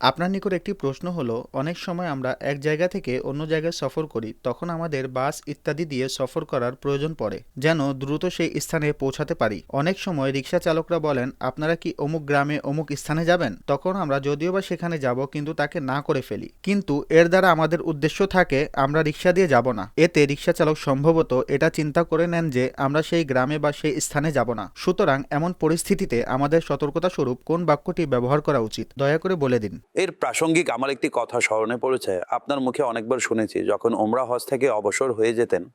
আপনার নিকট একটি প্রশ্ন হলো, অনেক সময় আমরা এক জায়গা থেকে অন্য জায়গায় সফর করি, তখন আমাদের বাস ইত্যাদি দিয়ে সফর করার প্রয়োজন পড়ে, যেন দ্রুত সেই স্থানে পৌঁছাতে পারি। অনেক সময় রিক্সা চালকরা বলেন, আপনারা কি অমুক গ্রামে অমুক স্থানে যাবেন? তখন আমরা যদিও বা সেখানে যাব, কিন্তু তাকে না করে ফেলি। কিন্তু এর দ্বারা আমাদের উদ্দেশ্য থাকে, আমরা রিক্সা দিয়ে যাব না। এতে রিক্সা চালক সম্ভবত এটা চিন্তা করে নেন যে, আমরা সেই গ্রামে বা সেই স্থানে যাব না। সুতরাং এমন পরিস্থিতিতে আমাদের সতর্কতা স্বরূপ কোন বাক্যটি ব্যবহার করা উচিত, দয়া করে বলে দিন। এর প্রাসঙ্গিক আমার একটি কথা স্মরণে পড়েছে। আপনার মুখে অনেকবার শুনেছি যখন ওমরা হজ থেকে অবসর হয়ে যেতেন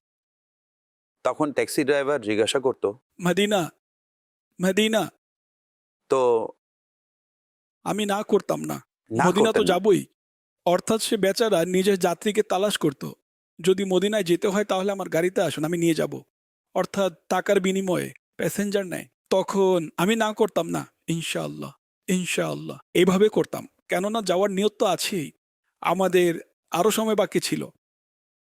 তখন ট্যাক্সি ড্রাইভার জিজ্ঞাসা করত মদিনা মদিনা। তো আমি না করতাম না। মদিনা তো যাবই। অর্থাৎ সে বেচারা নিজের যাত্রীকে তালাশ করত। যদি মদিনায় যেতে হয় তাহলে আমার গাড়িতে আসুন আমি নিয়ে যাব। অর্থাৎ টাকার বিনিময়ে প্যাসেঞ্জার নেয়। তখন আমি না করতাম না। ইনশাআল্লাহ ইনশাআল্লাহ। এইভাবে করতাম। কেননা যাওয়ার নিয়ত তো আছেই। আমাদের আরও সময় বাকি ছিল।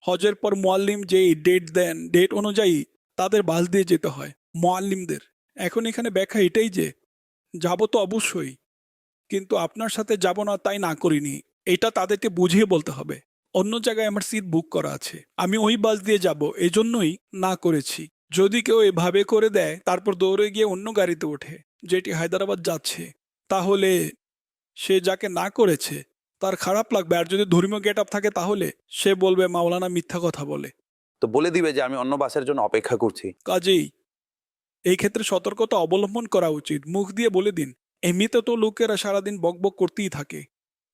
হজের পর মোয়াল্লিম যেই ডেট দেন ডেট অনুযায়ী তাদের বাস দিয়ে যেতে হয়, মোয়াল্লিমদের। এখন এখানে ব্যাখ্যা এটাই যে, যাব তো অবশ্যই, কিন্তু আপনার সাথে যাব না তাই না করিনি, এটা তাদেরকে বুঝিয়ে বলতে হবে। অন্য জায়গায় আমার সিট বুক করা আছে। আমি ওই বাস দিয়ে যাব, এজন্যই না করেছি। যদি কেউ এভাবে করে দেয়, তারপর দৌড়ে গিয়ে অন্য গাড়িতে ওঠে, যেটি হায়দ্রাবাদ যাচ্ছে, তাহলে সে যাকে না করেছে তার খারাপ লাগবে। আর যদি ধর্মীয় গেট আপ থাকে তাহলে সে বলবে মাওলানা মিথ্যা কথা বলে। তো বলে দিবে যে আমি অন্য বাসের জন্য অপেক্ষা করছি। কাজেই এই ক্ষেত্রে সতর্কতা অবলম্বন করা উচিত। মুখ দিয়ে বলে দিন এমনিতে তো লোকেরা সারাদিন বকবক করতেই থাকে।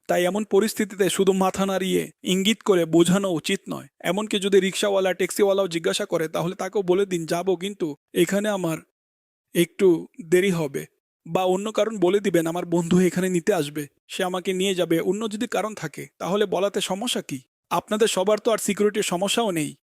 তাই এমন পরিস্থিতিতে শুধু মাথা নাড়িয়ে ইঙ্গিত করে বোঝানো উচিত নয়। এমনকি যদি রিক্সাওয়ালা ট্যাক্সিওয়ালাও জিজ্ঞাসা করে তাহলে তাকেও বলে দিন যাব কিন্তু এখানে আমার একটু দেরি হবে। বা অন্য কারণ বলে দিবেন, আমার বন্ধু এখানে নিতে আসবে, সে আমাকে নিয়ে যাবে। অন্য যদি কারণ থাকে, তাহলে বলাতে সমস্যা কি? আপনাদের সবার তো আর সিকিউরিটির সমস্যাও নেই।